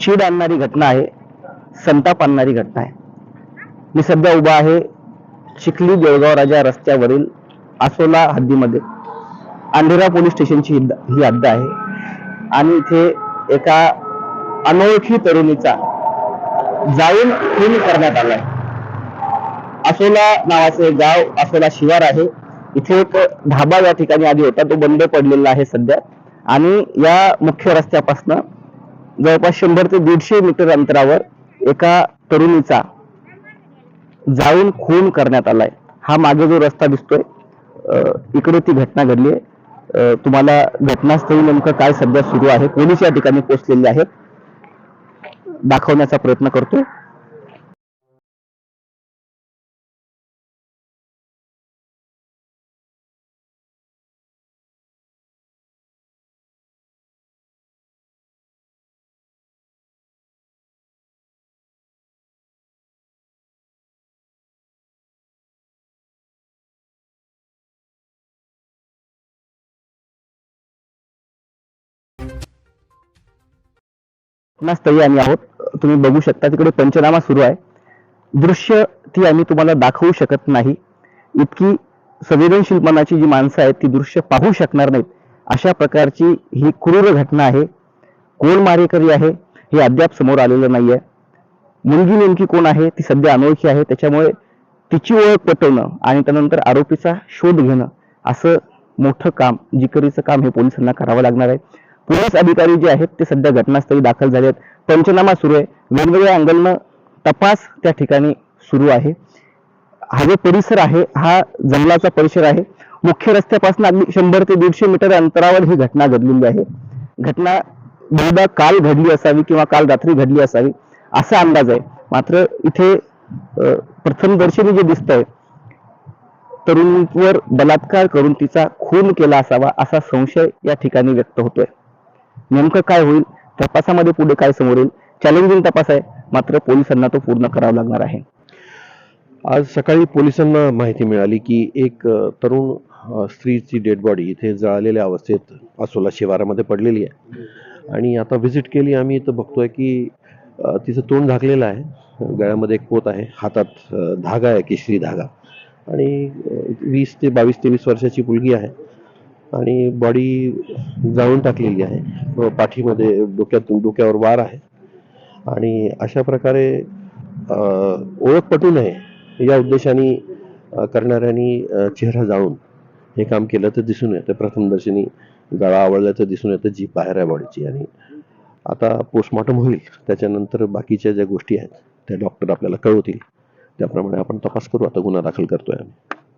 चीड आणणारी घटना आहे संताप आणणारी घटना आहे. मी सध्या उभा आहे चिखली बेळगाव राजा रस्त्यावरील आसोला हद्दीमध्ये. अंधेरा पोलीस स्टेशनची ही हद्द आहे. आणि इथे एका अनोळखी तरुणीचा जाऊन खून करण्यात आलाय असोला नावाचे गाव असोला शिवार आहे. इथे एक ढाबा या ठिकाणी आधी होता तो बंद पडलेला आहे सध्या. आणि या मुख्य रस्त्यापासनं जवळपास शंभर ते दीडशे मीटर अंतरावर एका तरुणीचा जाऊन खून करण्यात आलाय. हा मागे जो रस्ता दिसतोय अं, इकडे ती घटना घडली आहे. अं, तुम्हाला घटनास्थळी नेमकं काय सध्या सुरू आहे? पोलीस या ठिकाणी पोहोचलेले आहेत. दाखवण्याचा प्रयत्न करतो. घटनास्थळी आम्ही आहोत. तुम्ही बघू शकता तिकडे पंचनामा सुरू आहे. दृश्य ती आम्ही तुम्हाला दाखवू शकत नाही. इतकी संवेदनशील मनाची जी माणसं आहेत ती दृश्य पाहू शकणार नाहीत. अशा प्रकारची ही क्रूर घटना आहे. कोण मारेकरी आहे हे अद्याप समोर आलेलं नाहीये. मुलगी नेमकी कोण आहे ती सध्या अनोळखी आहे. त्याच्यामुळे तिची ओळख पटवणं आणि त्यानंतर आरोपीचा शोध घेणं असं मोठं काम जिकरीचं काम हे पोलिसांना करावं लागणार आहे. पोलीस अधिकारी जे आहेत ते सध्या घटनास्थळी दाखल झाले आहेत. पंचनामा सुरू आहे. वेगवेगळ्या अँगलनं तपास त्या ठिकाणी सुरू आहे. हा जो परिसर आहे हा जंगलाचा परिसर आहे. मुख्य रस्त्यापासून अगदी शंभर ते दीडशे मीटर अंतरावर ही घटना घडलेली आहे. घटना बहुधा काल घडली असावी किंवा काल रात्री घडली असावी असा अंदाज आहे. मात्र इथे प्रथमदर्शनी जे दिसतंय तरुणीवर बलात्कार करून तिचा खून केला असावा असा संशय या ठिकाणी व्यक्त होतोय. नेमकं काय होईल तपासामध्ये पुढे काय समोर येईल? चॅलेंजिंग तपास आहे मात्र पोलिसांना तो पूर्ण करावा लागणार आहे. आज सकाळी पोलिसांना माहिती मिळाली की एक तरुण स्त्रीची डेड बॉडी इथे जळालेल्या अवस्थेत असोला शिवारामध्ये पडलेली आहे. आणि आता व्हिजिट केली आम्ही इथं बघतोय की तिचं तोंड झाकलेलं आहे. गळ्यामध्ये एक पोत आहे हातात धागा आहे केशरी धागा. आणि वीस ते बावीस तेवीस वर्षाची मुलगी आहे. आणि बॉडी जाळून टाकलेली आहे. व पाठीमध्ये डोक्यातून डोक्यावर वार आहे. आणि अशा प्रकारे ओळख पटू नये या उद्देशाने करणाऱ्यांनी चेहरा जाळून हे काम केलं तर दिसून येतं. प्रथमदर्शनी गळा आवळल्याचं दिसून येतं जीप बाहेर आहे बॉडीची आणि आता पोस्टमॉर्टम होईल. त्याच्यानंतर बाकीच्या ज्या गोष्टी आहेत त्या डॉक्टर आपल्याला कळवतील. त्याप्रमाणे आपण तपास करू. आता गुन्हा दाखल करतोय आम्ही.